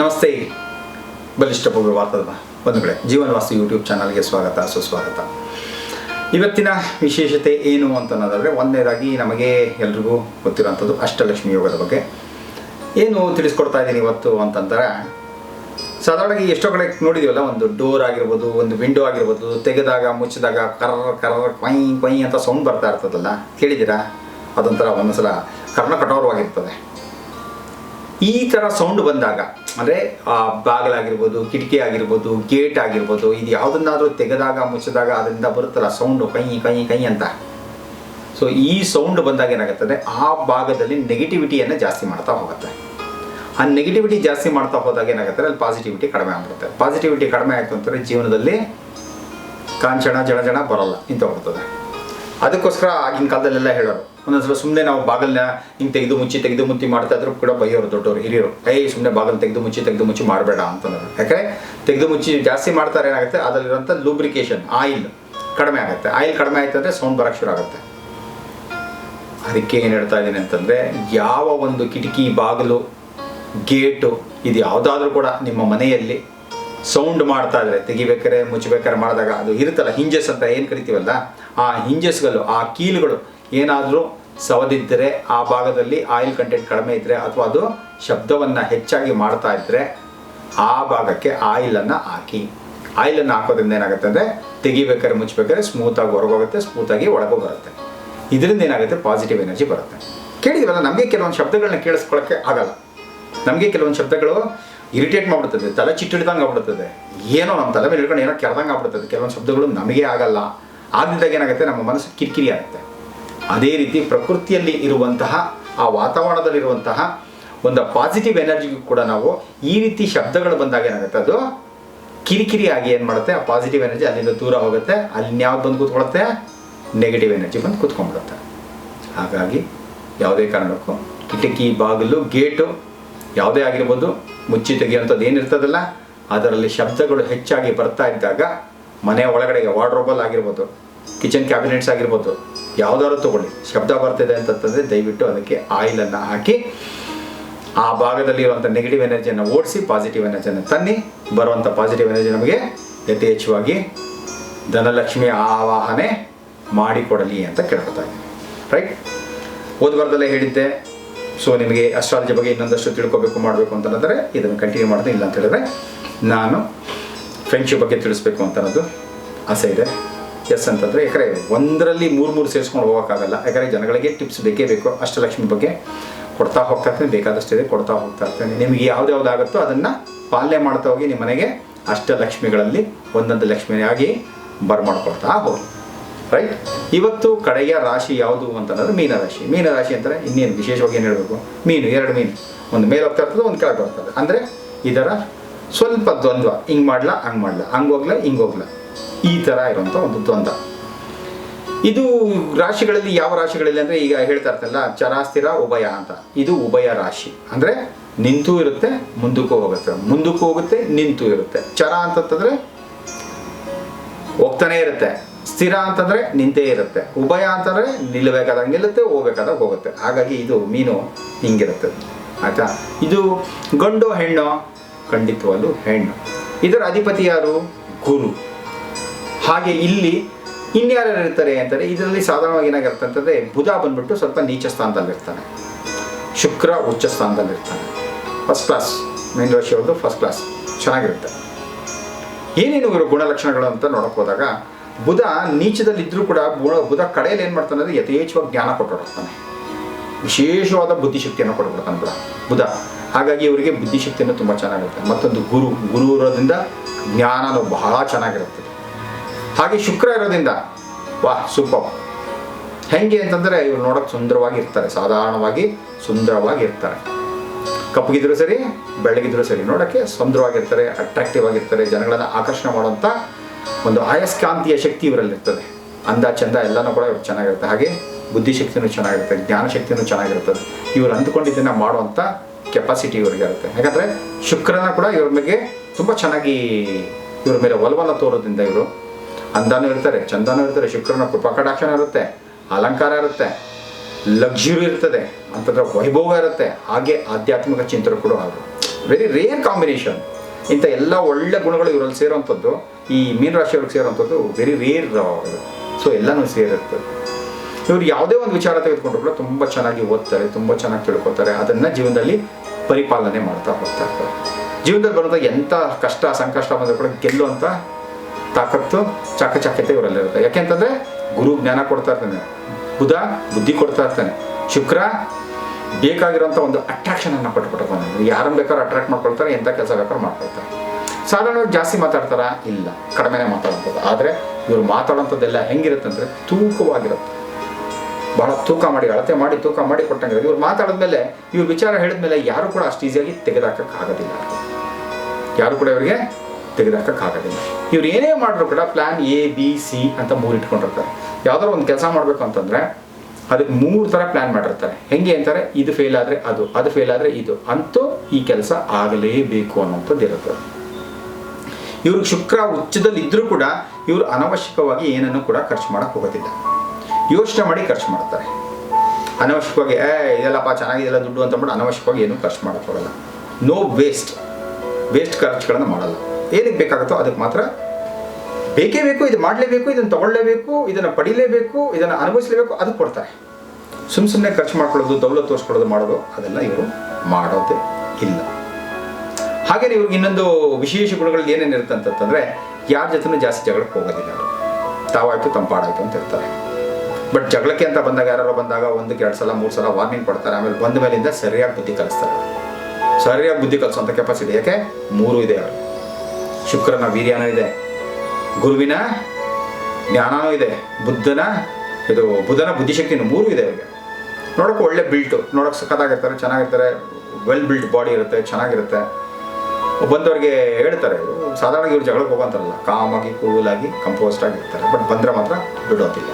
ನಮಸ್ತೆ. ಬಲಿಷ್ಠ ಭವ್ಯವಾದ ಬಂಧುಗಳೇ ಜೀವನ ವಾಸ್ತು ಯೂಟ್ಯೂಬ್ ಚಾನಲ್ಗೆ ಸ್ವಾಗತ, ಸುಸ್ವಾಗತ. ಇವತ್ತಿನ ವಿಶೇಷತೆ ಏನು ಅಂತ ಅನ್ನೋದಾದರೆ ಒಂದನೇದಾಗಿ ನಮಗೆ ಎಲ್ರಿಗೂ ಗೊತ್ತಿರೋಂಥದ್ದು ಅಷ್ಟಲಕ್ಷ್ಮಿ ಯೋಗದ ಬಗ್ಗೆ. ಏನು ತಿಳಿಸ್ಕೊಡ್ತಾ ಇದ್ದೀನಿ ಇವತ್ತು ಅಂತಂದರೆ, ಸಾಧಾರಣವಾಗಿ ಎಷ್ಟೋ ಕಡೆ ನೋಡಿದೀವಲ್ಲ ಒಂದು ಡೋರ್ ಆಗಿರ್ಬೋದು, ಒಂದು ವಿಂಡೋ ಆಗಿರ್ಬೋದು, ತೆಗೆದಾಗ, ಮುಚ್ಚಿದಾಗ ಕರ್ರ ಕರ್ರ ಕೊಯ್ ಕೊಯ್ ಅಂತ ಸೌಂಡ್ ಬರ್ತಾ ಇರ್ತದಲ್ಲ, ಕೇಳಿದ್ದೀರಾ? ಅದೊಂಥರ ಒಂದೊಂದ್ಸಲ ಕರ್ಣ ಕಠೋರವಾಗಿರ್ತದೆ. ಈ ಥರ ಸೌಂಡ್ ಬಂದಾಗ, ಅಂದರೆ, ಆ, ಬಾಗಿಲಾಗಿರ್ಬೋದು, ಕಿಟಕಿ ಆಗಿರ್ಬೋದು ಗೇಟ್ ಆಗಿರ್ಬೋದು, ಇದು ಯಾವುದನ್ನಾದರೂ ತೆಗೆದಾಗ, ಮುಚ್ಚಿದಾಗ ಅದರಿಂದ ಬರುತ್ತಲ್ಲ ಸೌಂಡು ಕೈ ಕೈ ಕೈ ಅಂತ. ಸೊ ಈ ಸೌಂಡ್ ಬಂದಾಗ ಏನಾಗುತ್ತದೆ? ಆ ಭಾಗದಲ್ಲಿ ನೆಗೆಟಿವಿಟಿಯನ್ನು ಜಾಸ್ತಿ ಮಾಡ್ತಾ ಹೋಗುತ್ತೆ. ಆ ನೆಗೆಟಿವಿಟಿ ಜಾಸ್ತಿ ಮಾಡ್ತಾ ಹೋದಾಗ ಏನಾಗುತ್ತೆ ಅಲ್ಲಿ ಪಾಸಿಟಿವಿಟಿ ಕಡಿಮೆ ಆಗ್ಬಿಡುತ್ತೆ. ಪಾಸಿಟಿವಿಟಿ ಕಡಿಮೆ ಆಯಿತು ಅಂತಂದರೆ ಜೀವನದಲ್ಲಿ ಕಾಂಚಣ ಜನ ಜನ ಬರೋಲ್ಲ ಹೋಗ್ತದೆ ಅದಕ್ಕೋಸ್ಕರ ಆಗಿನ ಕಾಲದಲ್ಲೆಲ್ಲ ಹೇಳೋರು ಒಂದೊಂದ್ಸಲ ಸುಮ್ಮನೆ ನಾವು ಬಾಗಲ್ನ ಹಿಂಗೆ ತೆಗೆದು ಮುಚ್ಚಿ ತೆಗೆದು ಮುಚ್ಚಿ ಮಾಡ್ತಾ ಇದ್ರು ಕೂಡ ಬೈಯೋರು ದೊಡ್ಡವರು, ಹಿರಿಯರು. ಏಯ್ ಸುಮ್ಮನೆ ಬಾಗಲ್ ತೆಗೆದು ಮುಚ್ಚಿ ತೆಗೆದು ಮುಚ್ಚಿ ಮಾಡಬೇಡ ಅಂತಂದ್ರೆ. ಯಾಕಂದರೆ ತೆಗೆದು ಮುಚ್ಚಿ ಜಾಸ್ತಿ ಮಾಡ್ತಾರೆ ಏನಾಗುತ್ತೆ? ಅದರಲ್ಲಿರುವಂಥ ಲೂಬ್ರಿಕೇಶನ್ ಆಯಿಲ್ ಕಡಿಮೆ ಆಗುತ್ತೆ. ಆಯಿಲ್ ಕಡಿಮೆ ಆಯ್ತು ಅಂದರೆ ಸೌಂಡ್ ಬರೋಕ್ಕೆ ಶುರು ಆಗುತ್ತೆ. ಅದಕ್ಕೆ ಏನು ಹೇಳ್ತಾ ಇದ್ದೀನಿ ಅಂತಂದರೆ, ಯಾವ ಒಂದು ಕಿಟಕಿ, ಬಾಗಿಲು, ಗೇಟು ಇದು ಯಾವುದಾದ್ರೂ ಕೂಡ ನಿಮ್ಮ ಮನೆಯಲ್ಲಿ ಸೌಂಡ್ ಮಾಡ್ತಾ ಇದ್ರೆ, ತೆಗಿಬೇಕಾರೆ, ಮುಚ್ಚಬೇಕಾರೆ ಮಾಡಿದಾಗ ಅದು ಇರುತ್ತಲ್ಲ ಹಿಂಜಸ್ ಅಂತ ಏನು ಕರಿತೀವಲ್ಲ, ಆ ಹಿಂಜಸ್ಗಳು ಆ ಕೀಲುಗಳು ಏನಾದರೂ ಸವದಿದ್ದರೆ ಆ ಭಾಗದಲ್ಲಿ ಆಯಿಲ್ ಕಂಟೆಂಟ್ ಕಡಿಮೆ ಇದ್ದರೆ ಅಥವಾ ಅದು ಶಬ್ದವನ್ನು ಹೆಚ್ಚಾಗಿ ಮಾಡ್ತಾ ಇದ್ದರೆ ಆ ಭಾಗಕ್ಕೆ ಆಯಿಲನ್ನು ಹಾಕಿ. ಆಯಿಲನ್ನು ಹಾಕೋದ್ರಿಂದ ಏನಾಗುತ್ತೆ ಅಂದರೆ ತೆಗಿಬೇಕಾದ್ರೆ ಮುಚ್ಚಬೇಕಾದ್ರೆ ಸ್ಮೂತಾಗಿ ಹೊರಗೋಗುತ್ತೆ ಸ್ಮೂತಾಗಿ ಒಳಗೂ ಬರುತ್ತೆ. ಇದರಿಂದ ಏನಾಗುತ್ತೆ? ಪಾಸಿಟಿವ್ ಎನರ್ಜಿ ಬರುತ್ತೆ. ಕೇಳಿದ್ವಲ್ಲ, ನಮಗೆ ಕೆಲವೊಂದು ಶಬ್ದಗಳನ್ನ ಕೇಳಿಸ್ಕೊಳ್ಳೋಕ್ಕೆ ಆಗಲ್ಲ. ನಮಗೆ ಕೆಲವೊಂದು ಶಬ್ದಗಳು ಇರಿಟೇಟ್ ಮಾಡ್ಬಿಡ್ತದೆ, ತಲೆ ಚಿಟ್ಟಿಡ್ದಂಗೆ ಆಗ್ಬಿಡ್ತದೆ. ಏನೋ ನಮ್ಮ ತಲೆ ಮೇಲೆ ಹಿಡ್ಕೊಂಡು ಏನೋ ಕೆರೆದಂಗೆ ಆಗ್ಬಿಡ್ತದೆ. ಕೆಲವೊಂದು ಶಬ್ದಗಳು ನಮಗೆ ಆಗಲ್ಲ. ಆದ್ರಿಂದಾಗ ಏನಾಗುತ್ತೆ? ನಮ್ಮ ಮನಸ್ಸು ಕಿರಿಕಿರಿ ಆಗುತ್ತೆ. ಅದೇ ರೀತಿ ಪ್ರಕೃತಿಯಲ್ಲಿ ಇರುವಂತಹ, ಆ ವಾತಾವರಣದಲ್ಲಿರುವಂತಹ ಒಂದು ಪಾಸಿಟಿವ್ ಎನರ್ಜಿಗೂ ಕೂಡ ನಾವು ಈ ರೀತಿ ಶಬ್ದಗಳು ಬಂದಾಗ ಏನಾಗುತ್ತೆ ಅದು? ಕಿರಿಕಿರಿಯಾಗಿ ಏನು ಮಾಡುತ್ತೆ? ಆ ಪಾಸಿಟಿವ್ ಎನರ್ಜಿ ಅಲ್ಲಿಂದ ದೂರ ಹೋಗುತ್ತೆ. ಅಲ್ಲಿ ಬಂದು ಕೂತ್ಕೊಳ್ಳುತ್ತೆ ನೆಗೆಟಿವ್ ಎನರ್ಜಿ ಬಂದು ಕೂತ್ಕೊಂಡ್ಬಿಡುತ್ತೆ. ಹಾಗಾಗಿ ಯಾವುದೇ ಕಾರಣಕ್ಕೂ ಕಿಟಕಿ, ಬಾಗಿಲು, ಗೇಟು ಯಾವುದೇ ಆಗಿರ್ಬೋದು, ಮುಚ್ಚಿ ತೆಗೆಯುವಂಥದ್ದು ಏನಿರ್ತದಲ್ಲ ಅದರಲ್ಲಿ ಶಬ್ದಗಳು ಹೆಚ್ಚಾಗಿ ಬರ್ತಾ ಇದ್ದಾಗ ಮನೆ ಒಳಗಡೆಗೆ ವಾರ್ಡ್ರೋಬಲ್ ಆಗಿರ್ಬೋದು ಕಿಚನ್ ಕ್ಯಾಬಿನೆಟ್ಸ್ ಆಗಿರ್ಬೋದು ಯಾವುದಾದ್ರು ತಗೊಳ್ಳಿ. ಶಬ್ದ ಬರ್ತಿದೆ ಅಂತಂತಂದರೆ ದಯವಿಟ್ಟು ಅದಕ್ಕೆ ಆಯಿಲನ್ನು ಹಾಕಿ, ಆ ಭಾಗದಲ್ಲಿ ಭಾಗದಲ್ಲಿರುವಂಥ ನೆಗೆಟಿವ್ ಎನರ್ಜಿಯನ್ನು ಓಡಿಸಿ ಪಾಸಿಟಿವ್ ಎನರ್ಜಿಯನ್ನು ತನ್ನಿ. ಬರುವಂಥ ಪಾಸಿಟಿವ್ ಎನರ್ಜಿ ನಮಗೆ ಯಥೇಚ್ಛವಾಗಿ ಧನಲಕ್ಷ್ಮಿ ಆವಾಹನೆ ಮಾಡಿಕೊಡಲಿ ಅಂತ ಕೇಳ್ಕೊತಾ ಇದ್ದೀನಿ. ರೈಟ್ ಓದ್ಬಾರ್ದಲ್ಲೇ ಹೇಳಿದ್ದೆ. ಸೊ ನಿಮಗೆ ಅಸ್ಟ್ರಾಲಜಿ ಬಗ್ಗೆ ಇನ್ನೊಂದಷ್ಟು ತಿಳ್ಕೊಬೇಕು, ಮಾಡಬೇಕು ಅಂತಂದರೆ ಇದನ್ನು ಕಂಟಿನ್ಯೂ ಮಾಡೋದು ಇಲ್ಲ ಅಂತ ಹೇಳಿದ್ರೆ ನಾನು ಫ್ರೆಂಡ್ಶಿಪ್ ಬಗ್ಗೆ ತಿಳಿಸ್ಬೇಕು ಅಂತ ಅನ್ನೋದು ಆಸೆ ಇದೆ. ಎಸ್ ಅಂತಂದರೆ ಯಾಕಂದರೆ ಒಂದರಲ್ಲಿ ಮೂರು ಮೂರು ಸೇರಿಸ್ಕೊಂಡು ಹೋಗೋಕ್ಕಾಗಲ್ಲ. ಯಾಕಂದರೆ ಜನಗಳಿಗೆ ಟಿಪ್ಸ್ ಬೇಕೇ ಬೇಕು. ಅಷ್ಟಲಕ್ಷ್ಮಿ ಬಗ್ಗೆ ಕೊಡ್ತಾ ಹೋಗ್ತಾ ಇರ್ತೀನಿ. ಬೇಕಾದಷ್ಟಿದೆ ಕೊಡ್ತಾ ಹೋಗ್ತಾ ಇರ್ತೀನಿ. ನಿಮಗೆ ಯಾವ್ದು ಯಾವ್ದಾಗುತ್ತೋ ಅದನ್ನು ಪಾಲನೆ ಮಾಡ್ತಾ ಹೋಗಿ ನಿಮ್ಮ ಮನೆಗೆ ಅಷ್ಟಲಕ್ಷ್ಮಿಗಳಲ್ಲಿ ಒಂದೊಂದು ಲಕ್ಷ್ಮಿಯಾಗಿ ಬರ್ಮಾಡ್ಕೊಳ್ತಾ ಹೋಗಿ. ರೈಟ್ ಇವತ್ತು ಕಡೆಯ ರಾಶಿ ಯಾವುದು ಅಂತಂದ್ರೆ ಮೀನರಾಶಿ ಮೀನರಾಶಿ ಅಂತಾರೆ ಇನ್ನೇನು? ವಿಶೇಷವಾಗಿ ಏನು ಹೇಳಬೇಕು? ಮೀನು, ಎರಡು ಮೀನು. ಒಂದು ಮೇಲೆ ಹೋಗ್ತಾ ಇರ್ತದೆ, ಒಂದು ಕೆಳಗೆ ಬರ್ತದೆ ಅಂದರೆ ಇದರ ಸ್ವಲ್ಪ ದ್ವಂದ್ವ. ಹಿಂಗೆ ಮಾಡ್ಲಾ, ಹಂಗೆ ಮಾಡ್ಲಾ. ಹಂಗೆ ಹೋಗ್ಲಾ, ಹಿಂಗೆ ಹೋಗ್ಲಾ. ಈ ಥರ ಇರುವಂಥ ಒಂದು ದ್ವಂದ್ವ ಇದು ರಾಶಿಗಳಲ್ಲಿ ಯಾವ ರಾಶಿಗಳಲ್ಲಿ ಅಂದರೆ ಈಗ ಹೇಳ್ತಾ ಇರ್ತಲ್ಲ ಚರಾಸ್ಥಿರ ಉಭಯ ಅಂತ. ಇದು ಉಭಯ ರಾಶಿ. ಅಂದರೆ ನಿಂತು ಇರುತ್ತೆ, ಮುಂದಕ್ಕೂ ಹೋಗುತ್ತೆ. ಮುಂದಕ್ಕೂ ಹೋಗುತ್ತೆ, ನಿಂತು ಇರುತ್ತೆ. ಚರ ಅಂತಂದ್ರೆ ಹೋಗ್ತಾನೆ ಇರುತ್ತೆ. ಸ್ಥಿರ ಅಂತಂದ್ರೆ ನಿಂತೇ ಇರುತ್ತೆ. ಉಭಯ ಅಂತಂದ್ರೆ ನಿಲ್ಲಬೇಕಾದಾಗ ನಿಲ್ಲುತ್ತೆ ಹೋಗ್ಬೇಕಾದಾಗ ಹೋಗುತ್ತೆ. ಹಾಗಾಗಿ ಇದು ಮೀನು ಹಿಂಗಿರುತ್ತೆ. ಆಯ್ತಾ? ಇದು ಗಂಡು ಹೆಣ್ಣು, ಖಂಡಿತವಾಗ್ಲೂ ಹೆಣ್ಣು. ಇದರ ಅಧಿಪತಿ ಯಾರು? ಗುರು. ಹಾಗೆ ಇಲ್ಲಿ ಇನ್ಯಾರು ಇರ್ತಾರೆ ಅಂತಾರೆ ಇದರಲ್ಲಿ ಸಾಧಾರಣವಾಗಿ ಏನಾಗಿರುತ್ತೆ ಅಂತಂದರೆ ಬುಧ ಬಂದ್ಬಿಟ್ಟು ಸ್ವಲ್ಪ ನೀಚ ಸ್ಥಾನದಲ್ಲಿರ್ತಾನೆ. ಶುಕ್ರ ಉಚ್ಚ ಸ್ಥಾನದಲ್ಲಿರ್ತಾನೆ. ಫಸ್ಟ್ ಕ್ಲಾಸ್ ಮೀನ್ ರಾಶಿ ಅವ್ರದ್ದು ಫಸ್ಟ್ ಕ್ಲಾಸ್ ಚೆನ್ನಾಗಿರುತ್ತೆ. ಏನೇನು ಇವರು ಗುಣಲಕ್ಷಣಗಳು ಅಂತ ನೋಡಕ್ ಹೋದಾಗ ಬುಧ ನೀಚದಲ್ಲಿದ್ದರೂ ಕೂಡ ಬುಧ- ಕಡೆಯಲ್ಲಿ ಏನು ಮಾಡ್ತಾನೆ ಅಂದರೆ ಯಥೇಚ್ಛವಾಗಿ ಜ್ಞಾನ ಕೊಟ್ಟೋಡ್ತಾನೆ ವಿಶೇಷವಾದ ಬುದ್ಧಿಶಕ್ತಿಯನ್ನು ಕೊಟ್ಬಿಡ್ತಾನೆ ಬುಧ ಬುಧ. ಹಾಗಾಗಿ ಇವರಿಗೆ ಬುದ್ಧಿಶಕ್ತಿಯನ್ನು ತುಂಬ ಚೆನ್ನಾಗಿರುತ್ತೆ. ಮತ್ತೊಂದು ಗುರು ಗುರು ಇರೋದ್ರಿಂದ ಜ್ಞಾನನು ಬಹಳ ಚೆನ್ನಾಗಿರುತ್ತೆ. ಹಾಗೆ ಶುಕ್ರ ಇರೋದ್ರಿಂದ, ವಾಹ್, ಸೂಪರ್. ಹೆಂಗೆ ಅಂತಂದರೆ ಇವ್ರು ನೋಡೋಕೆ ಸುಂದರವಾಗಿ ಇರ್ತಾರೆ ಸಾಧಾರಣವಾಗಿ ಸುಂದರವಾಗಿ ಇರ್ತಾರೆ ಕಪ್ಪಗಿದ್ರು ಸರಿ ಬೆಳಗಿದ್ರು ಸರಿ, ನೋಡೋಕ್ಕೆ ಸುಂದರವಾಗಿರ್ತಾರೆ ಅಟ್ರಾಕ್ಟಿವ್ ಆಗಿರ್ತಾರೆ, ಜನಗಳನ್ನು ಆಕರ್ಷಣೆ ಮಾಡುವಂಥ ಒಂದು ಆಯಸ್ಕಾಂತೀಯ ಶಕ್ತಿ ಇವರಲ್ಲಿರ್ತದೆ. ಅಂದ ಚಂದ ಎಲ್ಲನೂ ಕೂಡ ಇವ್ರು ಚೆನ್ನಾಗಿರುತ್ತೆ. ಹಾಗೆ ಬುದ್ಧಿಶಕ್ತಿನೂ ಚೆನ್ನಾಗಿರುತ್ತೆ ಜ್ಞಾನ ಜ್ಞಾನಶಕ್ತಿನೂ ಚೆನ್ನಾಗಿರುತ್ತದೆ. ಇವರು ಅಂದ್ಕೊಂಡಿದ್ದನ್ನು ಮಾಡುವಂಥ ಕೆಪಾಸಿಟಿ ಇವ್ರಿಗೆ ಇರುತ್ತೆ. ಯಾಕಂದರೆ ಶುಕ್ರನ ಕೂಡ ಇವ್ರ ಮೇಲೆ ತುಂಬ ಚೆನ್ನಾಗಿ ಇವ್ರ ಮೇಲೆ ಒಲವನ್ನು ತೋರೋದ್ರಿಂದ ಇವರು ಅಂದಾನು ಇರ್ತಾರೆ, ಚಂದನೂ ಇರ್ತಾರೆ, ಶುಕ್ರನ ಕೃಪಾಕಟಾಕ್ಷನ ಇರುತ್ತೆ, ಅಲಂಕಾರ ಇರುತ್ತೆ, ಲಕ್ಸುರಿ ಇರ್ತದೆ, ಅಂತಂದ್ರೆ ವೈಭವ ಇರುತ್ತೆ, ಹಾಗೆ ಆಧ್ಯಾತ್ಮಿಕ ಚಿಂತನೆ ಕೂಡ ಅವರು. ವೆರಿ ರೇರ್ ಕಾಂಬಿನೇಷನ್ ಇಂಥ ಎಲ್ಲ ಒಳ್ಳೆ ಗುಣಗಳು ಇವರಲ್ಲಿ ಸೇರುವಂಥದ್ದು, ಈ ಮೀನ ರಾಶಿಯವ್ರಿಗೆ ಸೇರುವಂಥದ್ದು ವೆರಿ ರೇರ್ ಸೊ ಎಲ್ಲನೂ ಸೇರಿರ್ತದೆ ಇವರು ಯಾವುದೇ ಒಂದು ವಿಚಾರ ತೆಗೆದುಕೊಂಡ್ರು ಕೂಡ ತುಂಬ ಚೆನ್ನಾಗಿ ಓದ್ತಾರೆ, ತುಂಬ ಚೆನ್ನಾಗಿ ತಿಳ್ಕೊತಾರೆ ಅದನ್ನು ಜೀವನದಲ್ಲಿ ಪರಿಪಾಲನೆ ಮಾಡ್ತಾ ಹೋಗ್ತಾ ಇರ್ತಾರೆ. ಜೀವನದಲ್ಲಿ ಬರೋದ ಎಂಥ ಕಷ್ಟ, ಸಂಕಷ್ಟ ಬಂದರೂ ಕೂಡ ಗೆಲ್ಲುವಂಥ ತಾಕತ್ತು ಚಾಕಚಾಕ್ಯತೆ ಇವರಲ್ಲಿರುತ್ತೆ ಇರುತ್ತೆ. ಯಾಕೆಂತಂದ್ರೆ ಗುರು ಜ್ಞಾನ ಕೊಡ್ತಾ ಇರ್ತಾನೆ, ಬುಧ ಬುದ್ಧಿ ಕೊಡ್ತಾ ಇರ್ತಾನೆ, ಶುಕ್ರ ಬೇಕಾಗಿರೋಂಥ ಒಂದು ಅಟ್ರಾಕ್ಷನ್ ಅನ್ನ ಕೊಟ್ಬಿಟ್ಟಿರ್ತಾನೆ ಯಾರನ್ನ ಬೇಕಾದ್ರೂ ಅಟ್ರಾಕ್ಟ್ ಮಾಡ್ಕೊಳ್ತಾರೆ ಎಂಥ ಕೆಲಸ ಬೇಕಾದ್ರೂ ಮಾಡ್ಕೊಳ್ತಾರೆ. ಸಾಧಾರಣವಾಗಿ ಜಾಸ್ತಿ ಮಾತಾಡ್ತಾರಾ? ಇಲ್ಲ. ಕಡಿಮೆನೇ ಮಾತಾಡುವಂಥದ್ದು ಆದರೆ ಇವರು ಮಾತಾಡೋಂಥದ್ದೆಲ್ಲ ಹೆಂಗಿರುತ್ತೆ ಅಂದ್ರೆ ತೂಕವಾಗಿರುತ್ತೆ. ಬಹಳ ತೂಕ ಮಾಡಿ, ಅಳತೆ ಮಾಡಿ, ತೂಕ ಮಾಡಿ ಕೊಟ್ಟಂಗಿರೋದು. ಇವ್ರು ಮಾತಾಡಿದ್ಮೇಲೆ, ಇವ್ರ ವಿಚಾರ ಹೇಳಿದ್ಮೇಲೆ ಯಾರು ಕೂಡ ಅಷ್ಟು ಈಸಿಯಾಗಿ ತೆಗೆದಾಕಕ್ಕಾಗೋದಿಲ್ಲ. ಯಾರು ಕೂಡ ಇವರಿಗೆ ತೆಗೆದಾಕಕ್ಕಾಗೋದಿಲ್ಲ. ಇವ್ರು ಏನೇ ಮಾಡಿದ್ರು ಕೂಡ ಪ್ಲಾನ್ ಎ ಬಿ ಸಿ ಅಂತ ಮೂರು ಇಟ್ಕೊಂಡಿರ್ತಾರೆ. ಯಾವ್ದಾದ್ರು ಒಂದು ಕೆಲಸ ಮಾಡಬೇಕು ಅಂತಂದ್ರೆ ಅದಕ್ಕೆ ಮೂರು ಥರ ಪ್ಲಾನ್ ಮಾಡಿರ್ತಾರೆ. ಹೆಂಗೆ ಅಂತಾರೆ? ಇದು ಫೇಲ್ ಆದರೆ ಅದು ಅದು ಫೇಲ್ ಆದರೆ ಇದು ಅಂತೂ ಈ ಕೆಲಸ ಆಗಲೇಬೇಕು ಅನ್ನೋಂಥದ್ದು ಇರುತ್ತೆ. ಇವ್ರಿಗೆ ಶುಕ್ರ ಉಚ್ಚದಲ್ಲಿ ಇದ್ದರೂ ಕೂಡ ಇವರು ಅನವಶ್ಯಕವಾಗಿ ಏನನ್ನು ಕೂಡ ಖರ್ಚು ಮಾಡಕ್ ಹೋಗೋದಿಲ್ಲ. ಯೋಚನೆ ಮಾಡಿ ಖರ್ಚು ಮಾಡ್ತಾರೆ. ಅನವಶ್ಯಕವಾಗಿ, ಏ, ಇದೆಲ್ಲಪ್ಪ, ಚೆನ್ನಾಗಿದೆಲ್ಲ ದುಡ್ಡು ಅಂತ ಮಾಡಿ ಅನವಶ್ಯಕವಾಗಿ ಏನು ಖರ್ಚು ಮಾಡಕ್ ಹೋಗಲ್ಲ. ನೋ ವೇಸ್ಟ್ ವೇಸ್ಟ್ ಖರ್ಚುಗಳನ್ನು ಮಾಡಲ್ಲ. ಏನಕ್ಕೆ ಬೇಕಾಗುತ್ತೋ ಅದಕ್ಕೆ ಮಾತ್ರ ಬೇಕೇ ಬೇಕು, ಇದು ಮಾಡಲೇಬೇಕು, ಇದನ್ನು ತಗೊಳ್ಳೇಬೇಕು, ಇದನ್ನು ಪಡಿಲೇಬೇಕು, ಇದನ್ನು ಅನುಭವಿಸಲೇಬೇಕು, ಅದು ಕೊಡ್ತಾರೆ. ಸುಮ್ಮ ಸುಮ್ಮನೆ ಖರ್ಚು ಮಾಡ್ಕೊಳ್ಳೋದು ದೌಲತ್ ತೋರಿಸ್ಕೊಳ್ಳೋದು, ಮಾಡೋದು, ಅದೆಲ್ಲ ಇವರು ಮಾಡೋದೇ ಇಲ್ಲ. ಹಾಗೆ ಇವ್ರಿಗೆ ಇನ್ನೊಂದು ವಿಶೇಷ ಗುಣಗಳು ಏನೇನು ಇರುತ್ತೆ ಅಂತಂದ್ರೆ ಯಾರ ಜೊತೆನೂ ಜಾಸ್ತಿ ಜಗಳಕ್ಕೆ ಹೋಗೋದಿಲ್ಲ ಅವರು. ತಾವಾಯ್ತು, ತಂಪಾಡಾಯ್ತು ಅಂತ ಇರ್ತಾರೆ. ಬಟ್ ಜಗಳಕ್ಕೆ ಅಂತ ಬಂದಾಗ ಯಾರು ಬಂದಾಗ ಒಂದಕ್ಕೆ ಎರಡು ಸಲ, ಮೂರು ಸಲ ವಾರ್ನಿಂಗ್ ಕೊಡ್ತಾರೆ, ಆಮೇಲೆ ಬಂದ ಮೇಲಿಂದ ಸರಿಯಾಗಿ ಬುದ್ಧಿ ಕಲಿಸ್ತಾರೆ. ಸರಿಯಾಗಿ ಬುದ್ಧಿ ಕಲಿಸೋಂಥ ಕೆಪಾಸಿಟಿ ಯಾಕೆ? ಮೂರು ಇದೆ ಅವರು ಶುಕ್ರನ ವೀರ್ಯನೂ ಇದೆ. ಗುರುವಿನ ಜ್ಞಾನನೂ ಇದೆ. ಬುದ್ಧನ ಇದು ಬುಧನ ಬುದ್ಧಿಶಕ್ತಿನೂ ಮೂರು ಇದೆ ಅವರಿಗೆ. ನೋಡೋಕೆ ಒಳ್ಳೆ ಬಿಲ್ಟು ನೋಡೋಕೆ ಸಖತ್ತಾಗಿರ್ತಾರೆ, ಚೆನ್ನಾಗಿರ್ತಾರೆ ವೆಲ್ ಬಿಲ್ಟ್ ಬಾಡಿ ಇರುತ್ತೆ, ಚೆನ್ನಾಗಿರುತ್ತೆ. ಬಂದವ್ರಿಗೆ ಹೇಳ್ತಾರೆ, ಸಾಧಾರಣ ಇವ್ರು ಜಗಳಕ್ಕೆ ಹೋಗೋಂತಾರಲ್ಲ ಕಾಮಾಗಿ ಕೂಲಾಗಿ ಕಂಪೋಸ್ಟ್ ಆಗಿರ್ತಾರೆ. ಬಟ್ ಬಂದರೆ ಮಾತ್ರ ಬಿಡೋದಿಲ್ಲ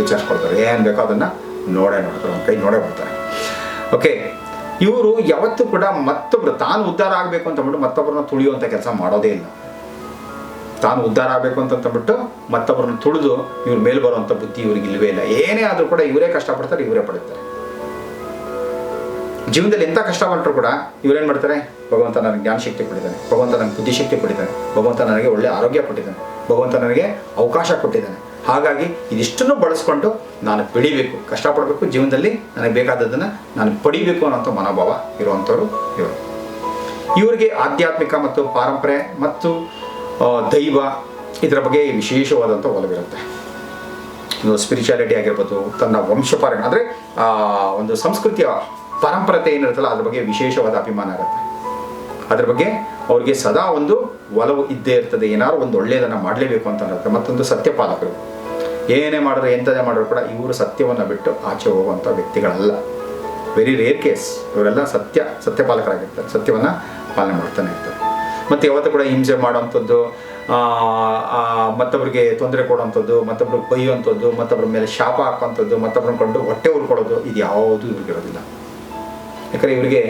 ವಿಚಾರಿಸ್ಕೊಳ್ತಾರೆ, ಏನು ಬೇಕೋ ಅದನ್ನು ನೋಡೇ ನೋಡ್ತಾರೆ ಒಂದು ಕೈ ನೋಡೇ ಬಿಡ್ತಾರೆ ಓಕೆ ಇವರು ಯಾವತ್ತೂ ಕೂಡ ಮತ್ತೊಬ್ರು, ತಾನು ಉದ್ಧಾರ ಆಗಬೇಕು ಅಂತ ಮತ್ತೊಬ್ಬರನ್ನ ತುಳಿಯುವಂಥ ಕೆಲಸ ಮಾಡೋದೇ ಇಲ್ಲ. ತಾನು ಉದ್ಧಾರ ಆಗಬೇಕು ಅಂತಂದ್ಬಿಟ್ಟು ಮತ್ತೊಬ್ಬರನ್ನು ತುಳಿದು ಇವ್ರ ಮೇಲೆ ಬರುವಂಥ ಬುದ್ಧಿ ಇವ್ರಿಗೆ ಇಲ್ಲವೇ ಇಲ್ಲ. ಏನೇ ಆದರೂ ಕೂಡ ಇವರೇ ಕಷ್ಟಪಡ್ತಾರೆ, ಇವರೇ ಪಡುತ್ತಾರೆ ಜೀವನದಲ್ಲಿ ಎಂಥ ಕಷ್ಟ ಕೂಡ ಇವ್ರೇನು ಮಾಡ್ತಾರೆ? ಭಗವಂತ ನನಗೆ ಜ್ಞಾನ ಶಕ್ತಿ ಕೊಟ್ಟಿದ್ದಾನೆ, ಭಗವಂತ ನನಗೆ ಬುದ್ಧಿಶಕ್ತಿ ಕೊಟ್ಟಿದ್ದಾನೆ, ಭಗವಂತ ನನಗೆ ಒಳ್ಳೆ ಆರೋಗ್ಯ ಕೊಟ್ಟಿದ್ದಾನೆ, ಭಗವಂತ ನನಗೆ ಅವಕಾಶ ಕೊಟ್ಟಿದ್ದಾನೆ. ಹಾಗಾಗಿ ಇದಿಷ್ಟನ್ನು ಬಳಸ್ಕೊಂಡು ನಾನು ಬೆಳಿಬೇಕು, ಕಷ್ಟಪಡಬೇಕು, ಜೀವನದಲ್ಲಿ ನನಗೆ ಬೇಕಾದದ್ದನ್ನು ನಾನು ಪಡಿಬೇಕು ಅನ್ನೋಂಥ ಮನೋಭಾವ ಇರುವಂಥವ್ರು ಇವರು. ಇವರಿಗೆ ಆಧ್ಯಾತ್ಮಿಕ ಮತ್ತು ಪಾರಂಪರೆ ಮತ್ತು ದೈವ ಇದರ ಬಗ್ಗೆ ವಿಶೇಷವಾದಂಥ ಒಲವಿರುತ್ತೆ. ಒಂದು ಸ್ಪಿರಿಚುಯಾಲಿಟಿ ಆಗಿರ್ಬೋದು, ತನ್ನ ವಂಶಪಾರಣ, ಅಂದರೆ ಒಂದು ಸಂಸ್ಕೃತಿಯ ಪರಂಪರತೆ ಏನಿರುತ್ತಲ್ಲ, ಅದ್ರ ಬಗ್ಗೆ ವಿಶೇಷವಾದ ಅಭಿಮಾನ ಇರುತ್ತೆ. ಅದ್ರ ಬಗ್ಗೆ ಅವ್ರಿಗೆ ಸದಾ ಒಂದು ಒಲವು ಇದ್ದೇ ಇರ್ತದೆ, ಏನಾದ್ರು ಒಂದು ಒಳ್ಳೆಯದನ್ನು ಮಾಡಲೇಬೇಕು ಅಂತ ಅನ್ನೋದು. ಮತ್ತೊಂದು ಸತ್ಯಪಾಲಕರು. ಏನೇ ಮಾಡಿದ್ರು ಎಂಥದೇ ಮಾಡಿದ್ರು ಕೂಡ ಇವರು ಸತ್ಯವನ್ನು ಬಿಟ್ಟು ಆಚೆ ಹೋಗುವಂಥ ವ್ಯಕ್ತಿಗಳಲ್ಲ. ವೆರಿ ರೇರ್ ಕೇಸ್ ಇವರೆಲ್ಲ ಸತ್ಯ, ಸತ್ಯಪಾಲಕರಾಗಿರ್ತಾರೆ, ಸತ್ಯವನ್ನು ಪಾಲನೆ ಮಾಡ್ತಾನೆ ಇರ್ತಾರೆ. ಮತ್ತು ಯಾವತ್ತೂ ಕೂಡ ಹಿಂಸೆ ಮಾಡೋವಂಥದ್ದು ಮತ್ತೊಬ್ಬರಿಗೆ ತೊಂದರೆ ಕೊಡುವಂಥದ್ದು, ಮತ್ತೊಬ್ರಿಗೆ ಬೈಯುವಂಥದ್ದು ಮತ್ತೊಬ್ಬರ ಮೇಲೆ ಶಾಪ ಹಾಕುವಂಥದ್ದು ಮತ್ತೊಬ್ಬರನ್ನ ಕಂಡು ಹೊಟ್ಟೆ ಉಳ್ಕೊಳ್ಳೋದು ಇದು ಯಾವುದೂ ಇವ್ರಿಗಿರೋದಿಲ್ಲ ಯಾಕಂದರೆ ಇವರಿಗೆ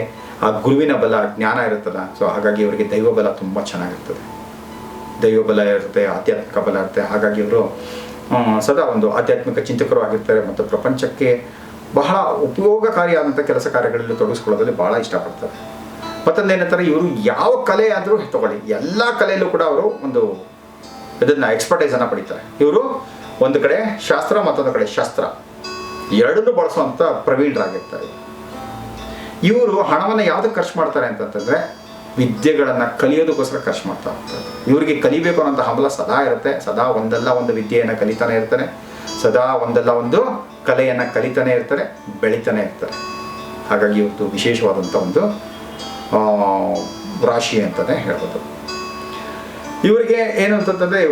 ಆ ಗುರುವಿನ ಬಲ, ಜ್ಞಾನ ಇರುತ್ತಲ್ಲ, ಸೊ ಹಾಗಾಗಿ ಇವರಿಗೆ ದೈವ ಬಲ ತುಂಬ ಚೆನ್ನಾಗಿರ್ತದೆ. ದೈವ ಬಲ ಇರುತ್ತೆ, ಆಧ್ಯಾತ್ಮಿಕ ಬಲ ಇರುತ್ತೆ. ಹಾಗಾಗಿ ಇವರು ಸದಾ ಒಂದು ಆಧ್ಯಾತ್ಮಿಕ ಚಿಂತಕರು ಆಗಿರ್ತಾರೆ ಮತ್ತು ಪ್ರಪಂಚಕ್ಕೆ ಬಹಳ ಉಪಯೋಗಕಾರಿಯಾದಂಥ ಕೆಲಸ ಕಾರ್ಯಗಳಲ್ಲಿ ತೊಡಗಿಸ್ಕೊಳ್ಳೋದಲ್ಲಿ ಬಹಳ ಇಷ್ಟಪಡ್ತಾರೆ. ಮತ್ತೊಂದು ಏನಂತಾರೆ, ಇವರು ಯಾವ ಕಲೆ ಆದರೂ ತಗೊಳ್ಳಿ. ಎಲ್ಲ ಕಲೆಯಲ್ಲೂ ಕೂಡ ಅವರು ಒಂದು ಇದನ್ನ ಎಕ್ಸ್ಪರ್ಟೈಸನ್ನು ಪಡಿತಾರೆ. ಇವರು ಒಂದು ಕಡೆ ಶಾಸ್ತ್ರ, ಮತ್ತೊಂದು ಕಡೆ ಶಾಸ್ತ್ರ. ಎರಡನ್ನೂ ಬಳಸುವಂಥ ಪ್ರವೀಣರಾಗಿರ್ತಾರೆ. ಇವರು ಹಣವನ್ನು ಯಾವುದಕ್ಕೆ ಖರ್ಚು ಮಾಡ್ತಾರೆ ಅಂತಂತಂದ್ರೆ, ವಿದ್ಯೆಗಳನ್ನು ಕಲಿಯೋದಕ್ಕೋಸ್ಕರ ಖರ್ಚು ಮಾಡ್ತಾ ಹೋಗ್ತಾರೆ ಇವರಿಗೆ ಕಲಿಬೇಕು ಅನ್ನೋಂಥ ಹಂಬಲ ಸದಾ ಇರುತ್ತೆ. ಸದಾ ಒಂದಲ್ಲ ಒಂದು ವಿದ್ಯೆಯನ್ನು ಕಲಿತಾನೆ ಇರ್ತಾರೆ. ಸದಾ ಒಂದಲ್ಲ ಒಂದು ಕಲೆಯನ್ನು ಕಲಿತಾನೆ ಇರ್ತಾರೆ, ಬೆಳಿತಾನೆ ಇರ್ತಾರೆ. ಹಾಗಾಗಿ ಇವತ್ತು ವಿಶೇಷವಾದಂಥ ಒಂದು ರಾಶಿ ಅಂತಲೇ ಹೇಳ್ಬೋದು. ಇವರಿಗೆ ಏನು ಅಂತಂತಂದರೆ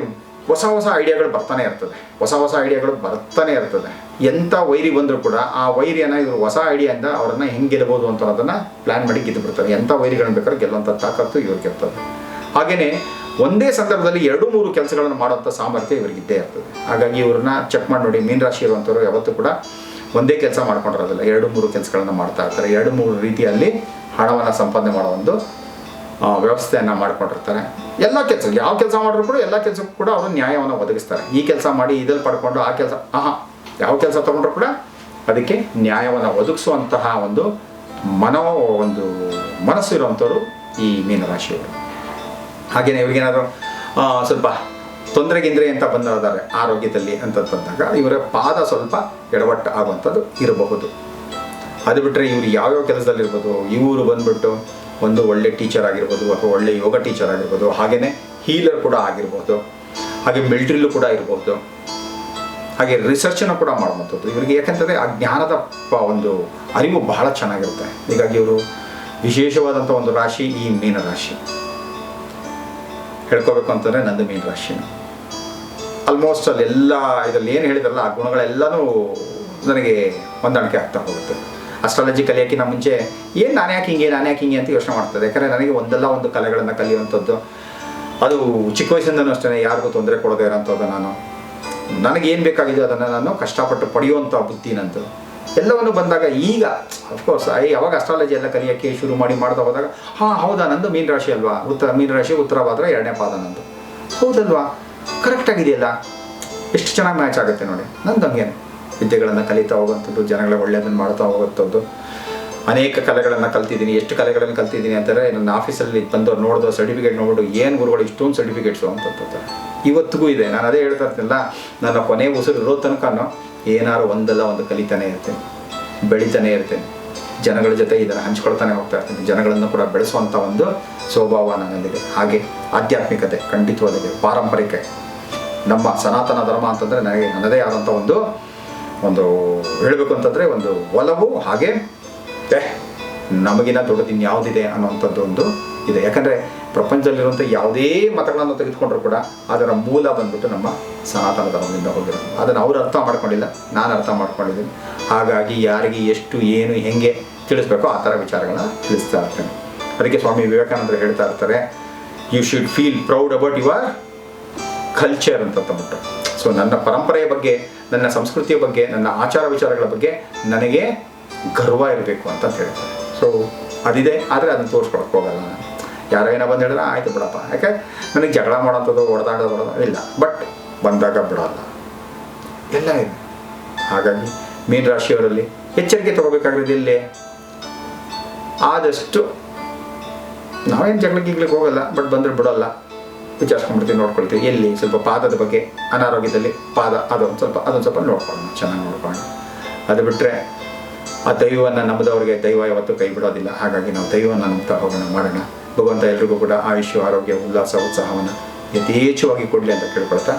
ಹೊಸ ಹೊಸ ಐಡಿಯಾಗಳು ಬರ್ತಾನೆ ಇರ್ತದೆ. ಹೊಸ ಹೊಸ ಐಡಿಯಾಗಳು ಬರ್ತಾನೆ ಇರ್ತದೆ. ಎಂಥ ವೈರಿ ಬಂದರೂ ಕೂಡ ಆ ವೈರಿಯನ್ನ ಇವರು ಹೊಸ ಐಡಿಯಾಯಿಂದ ಅವರನ್ನ ಹೆಂಗೆ ಗೆಲ್ಲಬಹುದು ಅಂತ ಅದನ್ನು ಪ್ಲಾನ್ ಮಾಡಿ ಗೆದ್ದು ಬಿಡ್ತಾರೆ. ಎಂಥ ವೈರಿಗಳನ್ನ ಬೇಕಾದ್ರೆ ಗೆಲ್ಲುವಂಥ ತಾಕತ್ತು ಇವ್ರಿಗೆ ಇರ್ತದೆ. ಹಾಗೆಯೇ ಒಂದೇ ಸಂದರ್ಭದಲ್ಲಿ ಎರಡು ಮೂರು ಕೆಲಸಗಳನ್ನು ಮಾಡುವಂಥ ಸಾಮರ್ಥ್ಯ ಇವ್ರಿಗೆ ಇದ್ದೇ ಇರ್ತದೆ. ಹಾಗಾಗಿ ಇವ್ರನ್ನ ಚೆಕ್ ಮಾಡಿ ನೋಡಿ, ಮೀನ ರಾಶಿ ಇರುವಂಥವ್ರು ಯಾವತ್ತೂ ಕೂಡ ಒಂದೇ ಕೆಲಸ ಮಾಡ್ಕೊಂಡಿರೋದಿಲ್ಲ. ಎರಡು ಮೂರು ಕೆಲಸಗಳನ್ನು ಮಾಡ್ತಾ ಇರ್ತಾರೆ. ಎರಡು ಮೂರು ರೀತಿಯಲ್ಲಿ ಹಣವನ್ನು ಸಂಪಾದನೆ ಮಾಡೋ ಒಂದು ವ್ಯವಸ್ಥೆಯನ್ನು ಮಾಡಿಕೊಂಡಿರ್ತಾರೆ. ಎಲ್ಲ ಕೆಲಸ ಯಾವ ಕೆಲಸ ಮಾಡಿದ್ರು ಕೂಡ ಎಲ್ಲ ಕೆಲಸಕ್ಕೂ ಕೂಡ ಅವರು ನ್ಯಾಯವನ್ನು ಒದಗಿಸ್ತಾರೆ. ಈ ಕೆಲಸ ಮಾಡಿ ಇದಲ್ಲಿ ಪಡ್ಕೊಂಡು ಆ ಕೆಲಸ, ಆಹಾ, ಯಾವ ಕೆಲಸ ತಗೊಂಡ್ರು ಕೂಡ ಅದಕ್ಕೆ ನ್ಯಾಯವನ್ನು ಒದಗಿಸುವಂತಹ ಒಂದು ಮನೋ, ಒಂದು ಮನಸ್ಸು ಇರುವಂಥವ್ರು ಈ ಮೀನರಾಶಿಯವರು. ಹಾಗೆಯೇ ಇವ್ರಿಗೇನಾದರೂ ಸ್ವಲ್ಪ ತೊಂದರೆ ಗಿಂದ್ರೆ ಅಂತ ಬಂದಿದ್ದಾರೆ ಆರೋಗ್ಯದಲ್ಲಿ ಅಂತ ಬಂದಾಗ ಇವರ ಪಾದ ಸ್ವಲ್ಪ ಎಡವಟ್ಟು ಆಗುವಂಥದ್ದು ಇರಬಹುದು. ಅದು ಬಿಟ್ಟರೆ ಇವರು ಯಾವ್ಯಾವ ಕೆಲಸದಲ್ಲಿರ್ಬೋದು ಇವರು ಬಂದ್ಬಿಟ್ಟು ಒಂದು ಒಳ್ಳೆ ಟೀಚರ್ ಆಗಿರ್ಬೋದು ಅಥವಾ ಒಳ್ಳೆ ಯೋಗ ಟೀಚರ್ ಆಗಿರ್ಬೋದು ಹಾಗೆಯೇ ಹೀಲರ್ ಕೂಡ ಆಗಿರ್ಬೋದು, ಹಾಗೆ ಮಿಲ್ಟ್ರಿಲೂ ಕೂಡ ಇರ್ಬೋದು, ಹಾಗೆ ರಿಸರ್ಚನ್ನು ಕೂಡ ಮಾಡುವಂಥದ್ದು. ಇವರಿಗೆ ಯಾಕಂತಂದರೆ ಆ ಜ್ಞಾನದ ಒಂದು ಅರಿವು ಬಹಳ ಚೆನ್ನಾಗಿರುತ್ತೆ. ಹೀಗಾಗಿ ಇವರು ವಿಶೇಷವಾದಂಥ ಒಂದು ರಾಶಿ ಈ ಮೀನ ರಾಶಿ. ಹೇಳ್ಕೋಬೇಕು ಅಂತಂದರೆ ನಂದು ಮೀನ ರಾಶಿ ಆಲ್ಮೋಸ್ಟ್ ಅಲ್ಲಿ ಎಲ್ಲ ಇದರಲ್ಲಿ ಏನು ಹೇಳಿದ್ರಲ್ಲ, ಆ ಗುಣಗಳೆಲ್ಲನೂ ನನಗೆ ಹೊಂದಾಣಿಕೆ ಆಗ್ತಾ ಹೋಗುತ್ತೆ. ಅಸ್ಟ್ರಾಲಜಿ ಕಲಿಯೋಕ್ಕಿಂತ ಮುಂಚೆ, ಏನು ನಾನು ಯಾಕೆ ಹಿಂಗೆ, ನಾನು ಯಾಕೆ ಹಿಂಗೆ ಅಂತ ಯೋಚನೆ ಮಾಡ್ತದೆ. ಯಾಕಂದರೆ ನನಗೆ ಒಂದಲ್ಲ ಒಂದು ಕಲೆಗಳನ್ನು ಕಲಿಯುವಂಥದ್ದು. ಅದು ಚಿಕ್ಕ ವಯಸ್ಸಿಂದನೂ ಅಷ್ಟೇ ಯಾರಿಗೂ ತೊಂದರೆ ಕೊಡದೇ ಇರೋಂಥದ್ದು ನಾನು. ನನಗೆ ಏನು ಬೇಕಾಗಿದೆ ಅದನ್ನು ನಾನು ಕಷ್ಟಪಟ್ಟು ಪಡೆಯುವಂಥ ಬುದ್ಧಿ ನಂದು. ಎಲ್ಲವನ್ನು ಬಂದಾಗ ಈಗ ಅಫ್ಕೋರ್ಸ್ ಯಾವಾಗ ಅಸ್ಟ್ರಾಲಜಿ ಎಲ್ಲ ಕಲಿಯೋಕ್ಕೆ ಶುರು ಮಾಡಿ, ಮಾಡ್ತಾ ಹೋದಾಗ, ಹಾಂ, ಹೌದಾ, ನಂದು ಮೀನ್ ರಾಶಿ ಅಲ್ವಾ? ಉತ್ತರ, ಮೀನ್ ರಾಶಿ, ಉತ್ತರ ಪಾತ್ರ, ಎರಡನೇ ಪಾದ ನಂದು. ಹೌದಲ್ವಾ? ಕರೆಕ್ಟ್ ಆಗಿದೆಯಲ್ಲ? ಎಷ್ಟು ಚೆನ್ನಾಗಿ ಮ್ಯಾಚ್ ಆಗುತ್ತೆ ನೋಡಿ. ನಂದು ಹಂಗೇನೆ. ವಿದ್ಯೆಗಳನ್ನು ಕಲಿತಾ ಹೋಗುವಂಥದ್ದು, ಜನಗಳ ಒಳ್ಳೆಯದನ್ನು ಮಾಡ್ತಾ ಹೋಗುವಂಥದ್ದು. ಅನೇಕ ಕಲೆಗಳನ್ನು ಕಲ್ತಿದ್ದೀನಿ. ಎಷ್ಟು ಕಲೆಗಳನ್ನು ಕಲ್ತಿದ್ದೀನಿ ಅಂತಾರೆ ನನ್ನ ಆಫೀಸಲ್ಲಿ ಬಂದವ್ರು ನೋಡಿದೋ ಸರ್ಟಿಫಿಕೇಟ್ ನೋಡ್ಬಿಟ್ಟು ಏನು ಗುರುಗಳು ಇಷ್ಟೊಂದು ಸರ್ಟಿಫಿಕೇಟ್ಸು ಅಂತಂತಾರೆ ಇವತ್ತಿಗೂ ಇದೆ. ನಾನು ಅದೇ ಹೇಳ್ತಾ ಇರ್ತೀನಲ್ಲ, ನನ್ನ ಕೊನೆ ಉಸಿರು ಇರೋ ತನಕ ಏನಾರು ಒಂದಲ್ಲ ಒಂದು ಕಲಿತಾನೆ ಇರ್ತೇನೆ. ಬೆಳಿತಾನೆ ಇರ್ತೇನೆ. ಜನಗಳ ಜೊತೆ ಇದನ್ನು ಹಂಚ್ಕೊಳ್ತಾನೆ ಹೋಗ್ತಾ ಇರ್ತೀನಿ. ಜನಗಳನ್ನು ಕೂಡ ಬೆಳೆಸುವಂಥ ಒಂದು ಸ್ವಭಾವ ನನ್ನಲ್ಲಿದೆ. ಹಾಗೆ ಆಧ್ಯಾತ್ಮಿಕತೆ ಖಂಡಿತವಾಗಿದೆ ಪಾರಂಪರಿಕ, ನಮ್ಮ ಸನಾತನ ಧರ್ಮ ಅಂತಂದರೆ ನನಗೆ ನನ್ನದೇ ಆದಂಥ ಒಂದು ಒಂದು ಹೇಳಬೇಕು ಅಂತಂದರೆ ಒಂದು ಒಲವು ಹಾಗೆ ನಮಗಿನ ದೊಡ್ಡದು ಇನ್ಯಾವುದಿದೆ ಅನ್ನೋವಂಥದ್ದು ಒಂದು ಇದೆ. ಯಾಕಂದರೆ ಪ್ರಪಂಚದಲ್ಲಿರುವಂಥ ಯಾವುದೇ ಮತಗಳನ್ನು ತೆಗೆದುಕೊಂಡ್ರು ಕೂಡ ಅದರ ಮೂಲ ಬಂದ್ಬಿಟ್ಟು ನಮ್ಮ ಸನಾತನ ಧರ್ಮದಿಂದ ಹೋಗಿರೋದು. ಅದನ್ನು ಅವರು ಅರ್ಥ ಮಾಡ್ಕೊಂಡಿಲ್ಲ, ನಾನು ಅರ್ಥ ಮಾಡ್ಕೊಂಡಿದ್ದೀನಿ. ಹಾಗಾಗಿ ಯಾರಿಗೆ ಎಷ್ಟು, ಏನು, ಹೆಂಗೆ ತಿಳಿಸ್ಬೇಕೋ ಆ ಥರ ವಿಚಾರಗಳನ್ನ ತಿಳಿಸ್ತಾ ಇರ್ತೇನೆ. ಅದಕ್ಕೆ ಸ್ವಾಮಿ ವಿವೇಕಾನಂದರು ಹೇಳ್ತಾ ಇರ್ತಾರೆ you should feel proud about your culture ಅಂತ ತಂದ್ಬಿಟ್ಟು. ಸೊ ನನ್ನ ಪರಂಪರೆಯ ಬಗ್ಗೆ, ನನ್ನ ಸಂಸ್ಕೃತಿಯ ಬಗ್ಗೆ, ನನ್ನ ಆಚಾರ ವಿಚಾರಗಳ ಬಗ್ಗೆ ನನಗೆ ಗರ್ವ ಇರಬೇಕು ಅಂತ ಹೇಳ್ತಾರೆ. ಸೊ ಅದಿದೆ, ಆದರೆ ಅದನ್ನು ತೋರಿಸ್ಕೊಳಕ್ಕೆ ಹೋಗಲ್ಲ ನಾನು. ಯಾರೋ ಏನೋ ಬಂದು ಹೇಳಿದ್ರೆ, ಆಯಿತು ಬಿಡಪ್ಪ. ಯಾಕೆ? ನನಗೆ ಜಗಳ ಮಾಡೋಂಥದ್ದು ಹೊಡೆದಾಡೋದು ಹೊಡೆದ ಇಲ್ಲ. ಬಟ್ ಬಂದಾಗ ಬಿಡೋಲ್ಲ. ಎಲ್ಲ ಇದೆ ಹಾಗಾಗಿ ಮೀನ ರಾಶಿಯವರಲ್ಲಿ ಎಚ್ಚರಿಕೆ ತಗೋಬೇಕಾಗಿರೋದು ಇಲ್ಲಿ. ಆದಷ್ಟು ನಾವೇನು ಜಗಳಕ್ಕೆ ಹೋಗಲ್ಲ ಬಟ್ ಬಂದರೆ ಬಿಡೋಲ್ಲ. ವಿಚಾರಿಸ್ಕೊಂಡ್ಬಿಡ್ತೀವಿ, ನೋಡ್ಕೊಳ್ತೀವಿ. ಎಲ್ಲಿ ಸ್ವಲ್ಪ ಪಾದದ ಬಗ್ಗೆ, ಅನಾರೋಗ್ಯದಲ್ಲಿ ಪಾದ, ಅದೊಂದು ಸ್ವಲ್ಪ ಅದೊಂದು ಸ್ವಲ್ಪ ನೋಡ್ಕೊಳ್ಳೋಣ, ಚೆನ್ನಾಗಿ ನೋಡ್ಕೊಳ್ಳೋಣ. ಅದು ಬಿಟ್ಟರೆ ಆ ದೈವವನ್ನು ನಮ್ಮದವರಿಗೆ ದೈವ ಯಾವತ್ತೂ ಕೈ ಬಿಡೋದಿಲ್ಲ. ಹಾಗಾಗಿ ನಾವು ದೈವವನ್ನು ನಂಬ್ತಾ ಹೋಗೋಣ, ಮಾಡೋಣ. ಭಗವಂತ ಎಲ್ರಿಗೂ ಕೂಡ ಆಯುಷ್ಯ, ಆರೋಗ್ಯ, ಉಲ್ಲಾಸ, ಉತ್ಸಾಹವನ್ನು ಯಥೇಚ್ಛವಾಗಿ ಕೊಡಲಿ ಅಂತ ಕೇಳ್ಕೊಳ್ತಾ.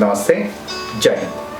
ನಮಸ್ತೆ. ಜೈ ಹಿಂದ್.